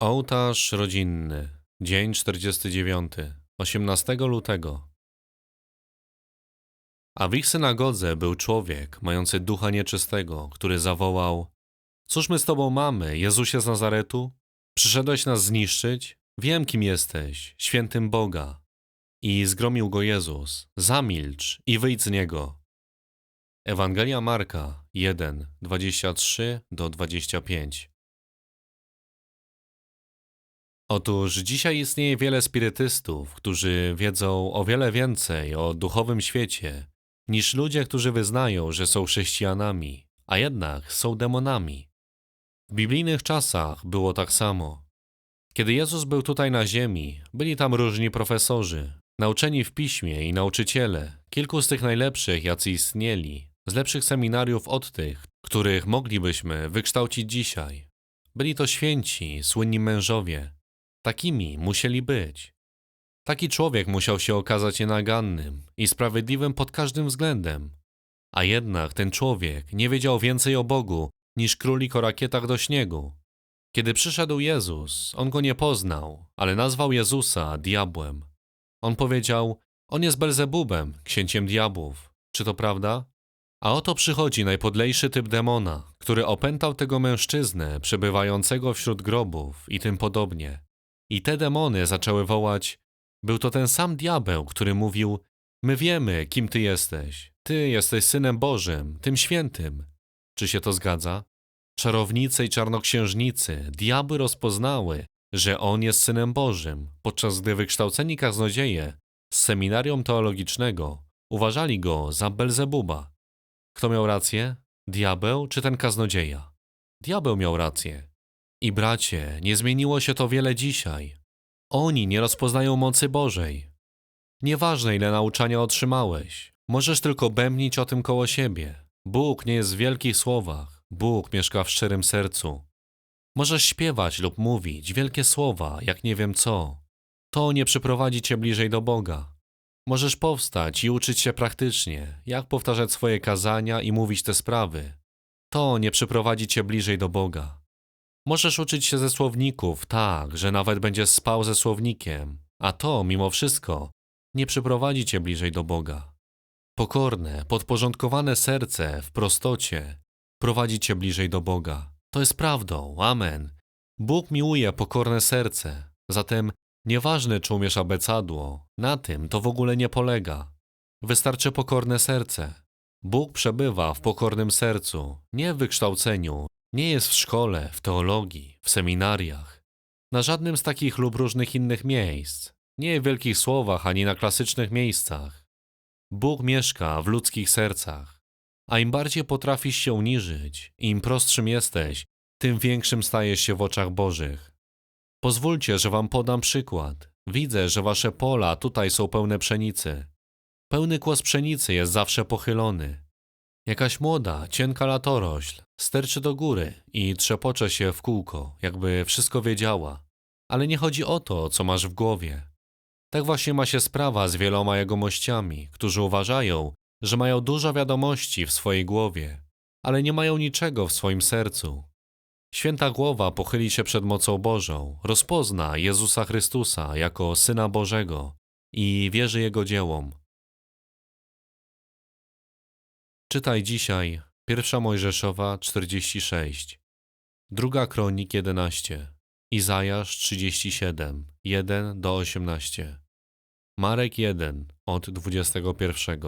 Ołtarz rodzinny. Dzień 49. 18 lutego. A w ich synagodze był człowiek mający ducha nieczystego, który zawołał: Cóż my z tobą mamy, Jezusie z Nazaretu? Przyszedłeś nas zniszczyć? Wiem, kim jesteś, świętym Boga. I zgromił go Jezus: Zamilcz i wyjdź z niego. Ewangelia Marka 1, 23 do 25. Otóż dzisiaj istnieje wiele spirytystów, którzy wiedzą o wiele więcej o duchowym świecie niż ludzie, którzy wyznają, że są chrześcijanami, a jednak są demonami. W biblijnych czasach było tak samo. Kiedy Jezus był tutaj na ziemi, byli tam różni profesorzy, nauczeni w piśmie i nauczyciele, kilku z tych najlepszych, jacy istnieli, z lepszych seminariów od tych, których moglibyśmy wykształcić dzisiaj. Byli to święci, słynni mężowie, Takimi musieli być. Taki człowiek musiał się okazać nienagannym i sprawiedliwym pod każdym względem. A jednak ten człowiek nie wiedział więcej o Bogu niż królik o rakietach do śniegu. Kiedy przyszedł Jezus, on go nie poznał, ale nazwał Jezusa diabłem. On powiedział: On jest Belzebubem, księciem diabłów. Czy to prawda? A oto przychodzi najpodlejszy typ demona, który opętał tego mężczyznę przebywającego wśród grobów i tym podobnie. I te demony zaczęły wołać: Był to ten sam diabeł, który mówił: My wiemy, kim ty jesteś. Ty jesteś synem Bożym, tym świętym. Czy się to zgadza? Czarownice i czarnoksiężnicy, diabły rozpoznały, że on jest synem Bożym, podczas gdy wykształceni kaznodzieje z seminarium teologicznego uważali go za Belzebuba. Kto miał rację? Diabeł czy ten kaznodzieja? Diabeł miał rację. I bracie, nie zmieniło się to wiele dzisiaj. Oni nie rozpoznają mocy Bożej. Nieważne, ile nauczania otrzymałeś, możesz tylko bębnić o tym koło siebie. Bóg nie jest w wielkich słowach, Bóg mieszka w szczerym sercu. Możesz śpiewać lub mówić wielkie słowa, jak nie wiem co. To nie przyprowadzi cię bliżej do Boga. Możesz powstać i uczyć się praktycznie, jak powtarzać swoje kazania i mówić te sprawy. To nie przyprowadzi cię bliżej do Boga. Możesz uczyć się ze słowników tak, że nawet będziesz spał ze słownikiem, a to, mimo wszystko, nie przyprowadzi cię bliżej do Boga. Pokorne, podporządkowane serce w prostocie prowadzi cię bliżej do Boga. To jest prawdą. Amen. Bóg miłuje pokorne serce, zatem nieważne, czy umiesz abecadło, na tym to w ogóle nie polega. Wystarczy pokorne serce. Bóg przebywa w pokornym sercu, nie w wykształceniu, nie jest w szkole, w teologii, w seminariach, na żadnym z takich lub różnych innych miejsc, nie w wielkich słowach ani na klasycznych miejscach. Bóg mieszka w ludzkich sercach, a im bardziej potrafisz się uniżyć, im prostszym jesteś, tym większym stajesz się w oczach Bożych. Pozwólcie, że wam podam przykład. Widzę, że wasze pola tutaj są pełne pszenicy. Pełny kłos pszenicy jest zawsze pochylony. Jakaś młoda, cienka latorośl sterczy do góry i trzepocze się w kółko, jakby wszystko wiedziała. Ale nie chodzi o to, co masz w głowie. Tak właśnie ma się sprawa z wieloma jegomościami, którzy uważają, że mają dużo wiadomości w swojej głowie, ale nie mają niczego w swoim sercu. Święta głowa pochyli się przed mocą Bożą, rozpozna Jezusa Chrystusa jako Syna Bożego i wierzy Jego dziełom. Czytaj dzisiaj Pierwsza Mojżeszowa 46, Druga Kronik 11, Izajasz 37, 1 do 18, Marek 1 od 21.